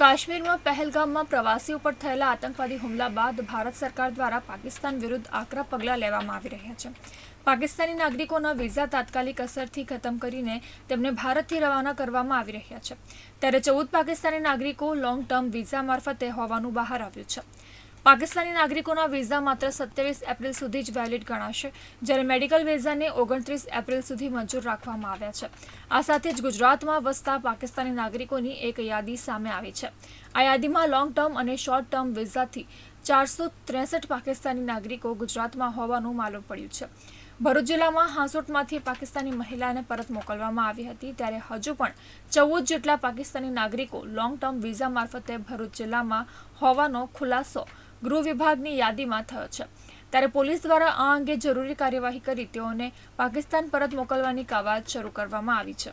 કાશ્મીરમાં પહેલગામમાં પ્રવાસીઓ પર થયેલા આતંકવાદી હુમલા બાદ ભારત સરકાર દ્વારા પાકિસ્તાન વિરુદ્ધ આકરા પગલાં લેવામાં આવી રહ્યા છે. પાકિસ્તાની નાગરિકોના વિઝા તાત્કાલિક અસરથી ખતમ કરીને તેમને ભારતથી રવાના કરવામાં આવી રહ્યા છે. ત્યારે ચૌદ પાકિસ્તાની નાગરિકો લોંગ ટર્મ વિઝા મારફતે હોવાનું બહાર આવ્યું છે. પાકિસ્તાની નાગરિકોના વિઝા માત્ર સત્યાવીસ એપ્રિલ સુધી જ વેલિડ ગણાશે, જ્યારે મેડિકલ વિઝાને ઓગણત્રીસ એપ્રિલ સુધી મંજૂર રાખવામાં આવ્યા છે. આ સાથે જ ગુજરાતમાં વસતા પાકિસ્તાની નાગરિકોની એક યાદી સામે આવી છે. આ યાદીમાં લોંગ ટર્મ અને શોર્ટ ટર્મ વિઝાથી ચારસો ત્રેસઠ પાકિસ્તાની નાગરિકો ગુજરાતમાં હોવાનું માલુમ પડ્યું છે. ભરૂચ જિલ્લામાં હાંસોટમાંથી પાકિસ્તાની મહિલાને પરત મોકલવામાં આવી હતી, ત્યારે હજુ પણ ચૌદ જેટલા પાકિસ્તાની નાગરિકો લોંગ ટર્મ વિઝા મારફતે ભરૂચ જિલ્લામાં હોવાનો ખુલાસો ગૃહ વિભાગની યાદીમાં થયો છે. ત્યારે પોલીસ દ્વારા આ અંગે જરૂરી કાર્યવાહી કરી તેઓને પાકિસ્તાન પરત મોકલવાની કાવાત શરૂ કરવામાં આવી છે.